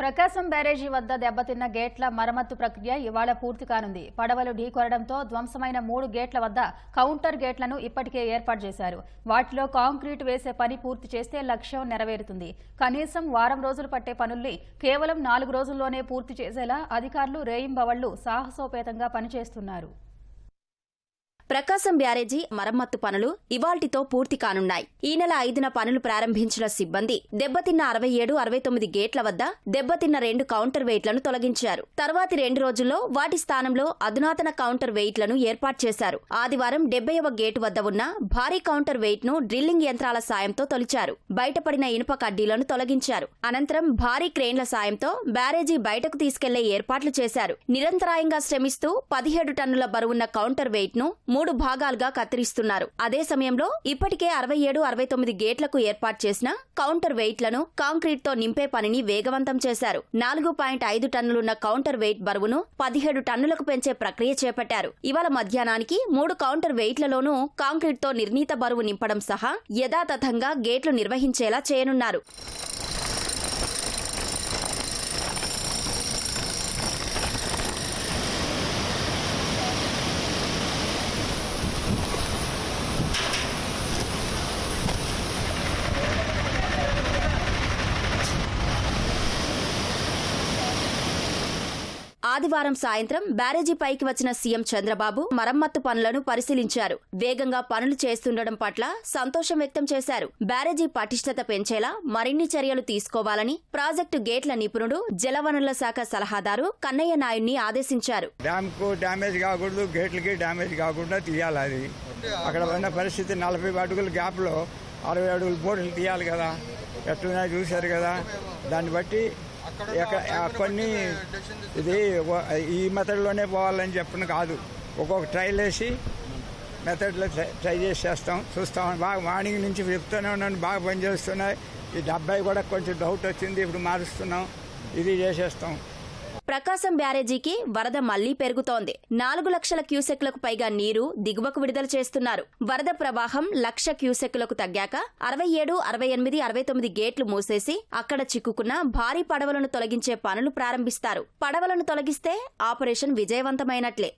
ప్రకాశం బ్యారేజీ వద్ద దెబ్బతిన్న గేట్ల మరమ్మత్తు ప్రక్రియ ఇవాళ పూర్తి కానుంది. పడవలు ఢీకొనడంతో ధ్వంసమైన మూడు గేట్ల వద్ద కౌంటర్ గేట్లను ఇప్పటికే ఏర్పాటు చేశారు. వాటిలో కాంక్రీట్ వేసే పని పూర్తి చేస్తే లక్ష్యం నెరవేరుతుంది. కనీసం వారం రోజులు పట్టే పనుల్ని కేవలం నాలుగు రోజుల్లోనే పూర్తి చేసేలా అధికారులు రేయింబవళ్ళు సాహసోపేతంగా పనిచేస్తున్నారు. ప్రకాశం బ్యారేజీ మరమ్మత్తు పనులు ఇవాల్టితో పూర్తి కానున్నాయి. ఈ నెల ఐదున పనులు ప్రారంభించిన సిబ్బంది దెబ్బతిన్న అరవై ఏడు అరవై తొమ్మిది గేట్ల వద్ద దెబ్బతిన్న రెండు కౌంటర్ వెయిట్లను తొలగించారు. తర్వాతి రెండు రోజుల్లో వాటి స్థానంలో అధునాతన కౌంటర్ వెయిట్లను ఏర్పాటు చేశారు. ఆదివారం డెబ్బైవ గేటు వద్ద ఉన్న భారీ కౌంటర్ వెయిట్ను డ్రిల్లింగ్ యంత్రాల సాయంతో తొలిచారు. బయటపడిన ఇనుప కడ్డీలను తొలగించారు. అనంతరం భారీ క్రేన్ల సాయంతో బ్యారేజీ బయటకు తీసుకెళ్ళే ఏర్పాట్లు చేశారు. నిరంతరాయంగా శ్రమిస్తూ పదిహేడు టన్నుల బరువున్న కౌంటర్ వెయిట్ను మూడు భాగాలుగా కత్తిరిస్తున్నారు. అదే సమయంలో ఇప్పటికే అరవై ఏడు అరవై తొమ్మిది గేట్లకు ఏర్పాటు చేసిన కౌంటర్ వెయిట్లను కాంక్రీట్తో నింపే పనిని వేగవంతం చేశారు. నాలుగు పాయింట్ ఐదు టన్నులున్న కౌంటర్ వెయిట్ బరువును పదిహేడు టన్నులకు పెంచే ప్రక్రియ చేపట్టారు. ఇవాళ మధ్యాహ్నానికి మూడు కౌంటర్ వెయిట్లలోనూ కాంక్రీట్తో నిర్ణీత బరువు నింపడం సహా యథాతథంగా గేట్లు నిర్వహించేలా చేయనున్నారు. ఆదివారం సాయంత్రం బ్యారేజీ పైకి వచ్చిన సీఎం చంద్రబాబు మరమ్మత్తు పనులను పరిశీలించారు. వేగంగా పనులు చేస్తుండడం పట్ల సంతోషం వ్యక్తం చేశారు. బ్యారేజీ పటిష్టత పెంచేలా మరిన్ని చర్యలు తీసుకోవాలని ప్రాజెక్టు గేట్ల నిపుణుడు జలవనరుల శాఖ సలహాదారు కన్నయ్య నాయుడిని ఆదేశించారు. డ్యామ్కు డ్యామేజ్ కాకూడదు గేట్లకి డ్యామేజ్ కాకుండా తీయాలి అది. అక్కడ ఉన్న పరిస్థితి నలభై అడుగుల గ్యాప్లో అరవై అడుగుల బోర్డులు తీయాలి కదా. ఎట్లున్నా చూశారు కదా. దాన్ని బట్టి కొన్ని ఇది ఈ మెథడ్లోనే పోవాలని చెప్పిన కాదు. ఒక్కొక్క ట్రైల్ వేసి మెథడ్లో ట్రై చేసి చేస్తాం చూస్తాం. బాగా మార్నింగ్ నుంచి చెప్తూనే ఉన్నాను బాగా పనిచేస్తున్నాయి ఈ డెబ్బై కూడా కొంచెం డౌట్ వచ్చింది ఇప్పుడు మారుస్తున్నాం. ఇది చేసేస్తాం. ప్రకాశం బ్యారేజీకి వరద మళ్ళీ పెరుగుతోంది. నాలుగు లక్షల క్యూసెక్లకు పైగా నీరు దిగువకు విడుదల చేస్తున్నారు. వరద ప్రవాహం లక్ష క్యూసెక్లకు తగ్గాక అరవై ఏడు అరవై ఎనిమిది అరవై తొమ్మిది గేట్లు మూసేసి అక్కడ చిక్కుకున్న భారీ పడవలను తొలగించే పనులు ప్రారంభిస్తారు. పడవలను తొలగిస్తే ఆపరేషన్ విజయవంతమైనట్లే.